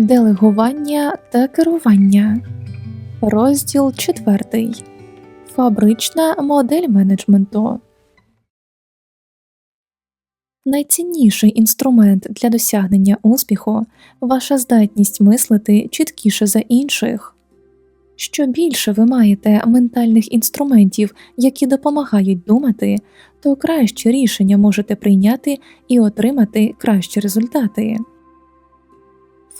Делегування та керування. Розділ 4. Фабрична модель менеджменту. Найцінніший інструмент для досягнення успіху ваша здатність мислити чіткіше за інших. Що більше ви маєте ментальних інструментів, які допомагають думати, то краще рішення можете прийняти і отримати кращі результати.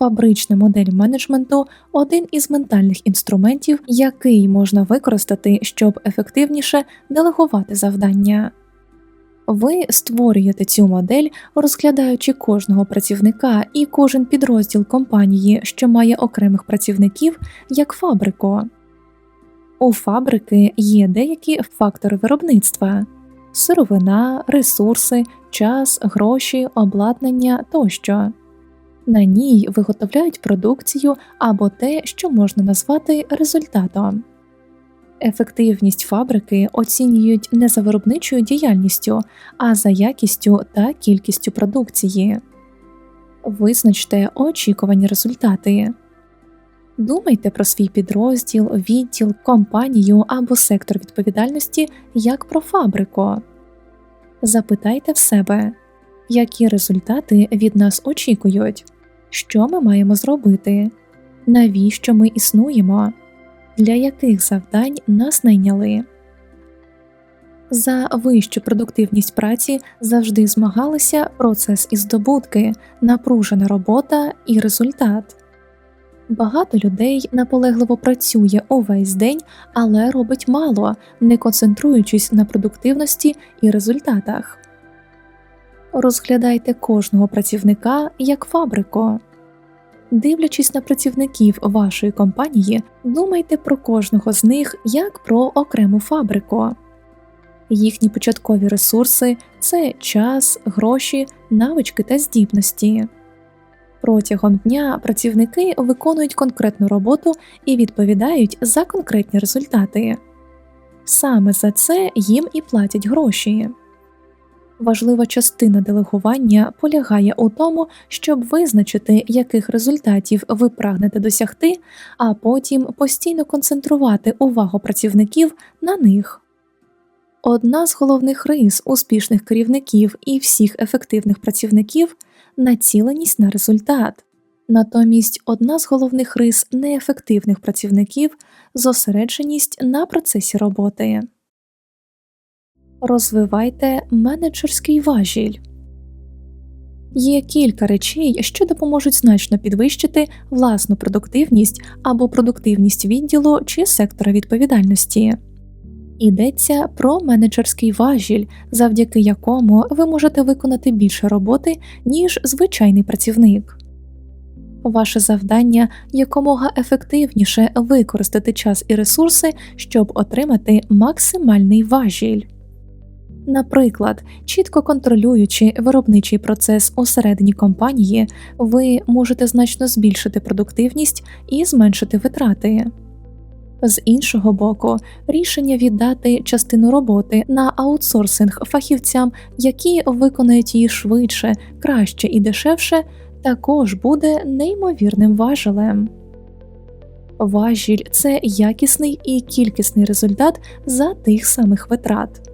Фабрична модель менеджменту один із ментальних інструментів, який можна використати, щоб ефективніше делегувати завдання. Ви створюєте цю модель, розглядаючи кожного працівника і кожен підрозділ компанії, що має окремих працівників, як фабрику. У фабрики є деякі фактори виробництва сировина, ресурси, час, гроші, обладнання тощо. На ній виготовляють продукцію або те, що можна назвати результатом. Ефективність фабрики оцінюють не за виробничою діяльністю, а за якістю та кількістю продукції. Визначте очікувані результати. Думайте про свій підрозділ, відділ, компанію або сектор відповідальності як про фабрику. Запитайте в себе, які результати від нас очікують, що ми маємо зробити, навіщо ми існуємо, для яких завдань нас найняли. За вищу продуктивність праці завжди змагалися процес і здобутки, напружена робота і результат. Багато людей наполегливо працює увесь день, але робить мало, не концентруючись на продуктивності і результатах. Розглядайте кожного працівника як фабрику. Дивлячись на працівників вашої компанії, думайте про кожного з них як про окрему фабрику. Їхні початкові ресурси це час, гроші, навички та здібності. Протягом дня працівники виконують конкретну роботу і відповідають за конкретні результати. Саме за це їм і платять гроші. Важлива частина делегування полягає у тому, щоб визначити, яких результатів ви прагнете досягти, а потім постійно концентрувати увагу працівників на них. Одна з головних рис успішних керівників і всіх ефективних працівників націленість на результат. Натомість одна з головних рис неефективних працівників зосередженість на процесі роботи. Розвивайте менеджерський важіль. Є кілька речей, що допоможуть значно підвищити власну продуктивність або продуктивність відділу чи сектора відповідальності. Йдеться про менеджерський важіль, завдяки якому ви можете виконати більше роботи, ніж звичайний працівник. Ваше завдання якомога ефективніше використати час і ресурси, щоб отримати максимальний важіль. Наприклад, чітко контролюючи виробничий процес усередині компанії, ви можете значно збільшити продуктивність і зменшити витрати. З іншого боку, рішення віддати частину роботи на аутсорсинг фахівцям, які виконають її швидше, краще і дешевше, також буде неймовірним важелем. Важіль це якісний і кількісний результат за тих самих витрат.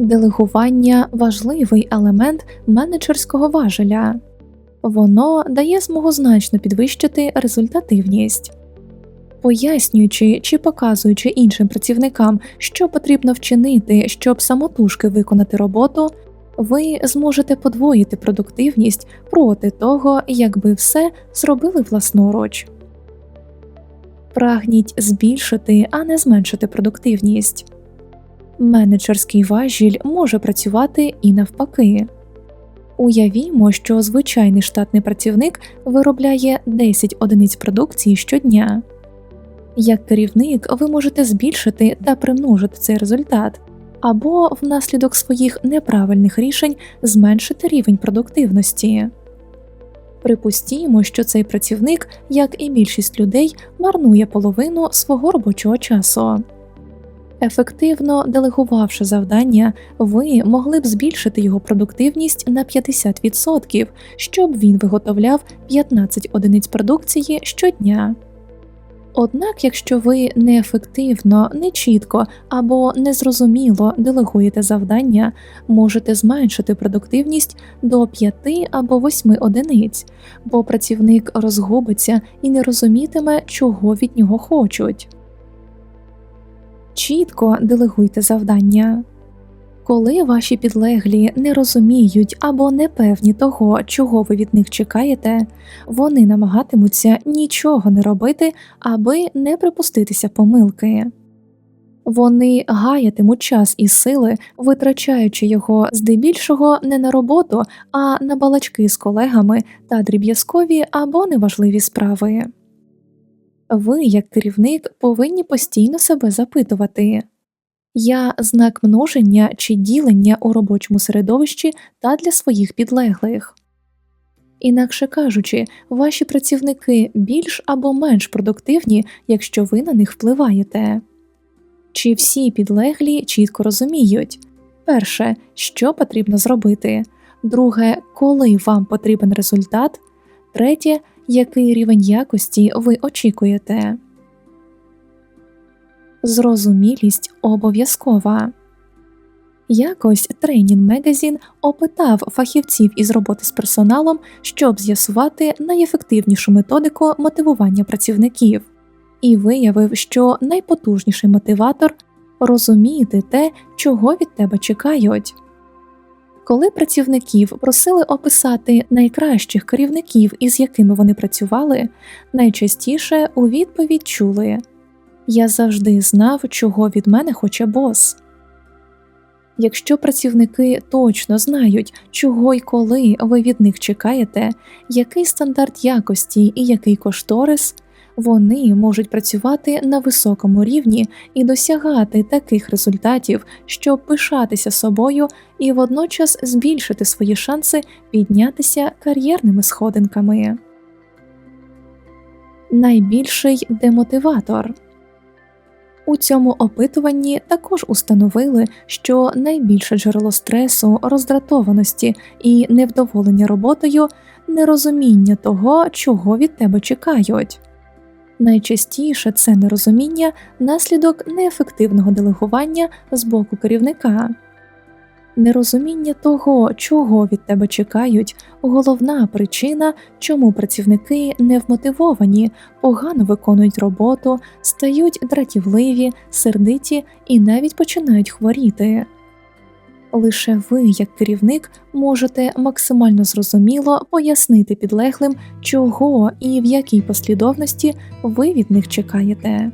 Делегування важливий елемент менеджерського важеля, воно дає змогу значно підвищити результативність. Пояснюючи чи показуючи іншим працівникам, що потрібно вчинити, щоб самотужки виконати роботу, ви зможете подвоїти продуктивність проти того, якби все зробили власноруч. Прагніть збільшити, а не зменшити продуктивність. Менеджерський важіль може працювати і навпаки. Уявімо, що звичайний штатний працівник виробляє 10 одиниць продукції щодня. Як керівник ви можете збільшити та примножити цей результат, або внаслідок своїх неправильних рішень зменшити рівень продуктивності. Припустімо, що цей працівник, як і більшість людей, марнує половину свого робочого часу. Ефективно делегувавши завдання, ви могли б збільшити його продуктивність на 50%, щоб він виготовляв 15 одиниць продукції щодня. Однак, якщо ви неефективно, нечітко або незрозуміло делегуєте завдання, можете зменшити продуктивність до 5 або 8 одиниць, бо працівник розгубиться і не розумітиме, чого від нього хочуть. Чітко делегуйте завдання. Коли ваші підлеглі не розуміють або не певні того, чого ви від них чекаєте, вони намагатимуться нічого не робити, аби не припуститися помилки. Вони гаятимуть час і сили, витрачаючи його здебільшого не на роботу, а на балачки з колегами та дріб'язкові або неважливі справи. Ви, як керівник, повинні постійно себе запитувати я знак множення чи ділення у робочому середовищі та для своїх підлеглих. Інакше кажучи, ваші працівники більш або менш продуктивні, якщо ви на них впливаєте. Чи всі підлеглі чітко розуміють перше, що потрібно зробити, друге, коли вам потрібен результат, третє, який рівень якості ви очікуєте. Зрозумілість обов'язкова. Якось Тренінг Мегазін опитав фахівців із роботи з персоналом, щоб з'ясувати найефективнішу методику мотивування працівників, і виявив, що найпотужніший мотиватор розуміти те, чого від тебе чекають. Коли працівників просили описати найкращих керівників, із якими вони працювали, найчастіше у відповідь чули я завжди знав, чого від мене хоче бос. Якщо працівники точно знають, чого й коли ви від них чекаєте, який стандарт якості і який кошторис, вони можуть працювати на високому рівні і досягати таких результатів, щоб пишатися собою і водночас збільшити свої шанси піднятися кар'єрними сходинками. Найбільший демотиватор у цьому опитуванні також установили, що найбільше джерело стресу, роздратованості і невдоволення роботою нерозуміння того, чого від тебе чекають. Найчастіше це нерозуміння наслідок неефективного делегування з боку керівника. Нерозуміння того, чого від тебе чекають, головна причина, чому працівники не вмотивовані, погано виконують роботу, стають дратівливі, сердиті і навіть починають хворіти. Лише ви, як керівник, можете максимально зрозуміло пояснити підлеглим, чого і в якій послідовності ви від них чекаєте.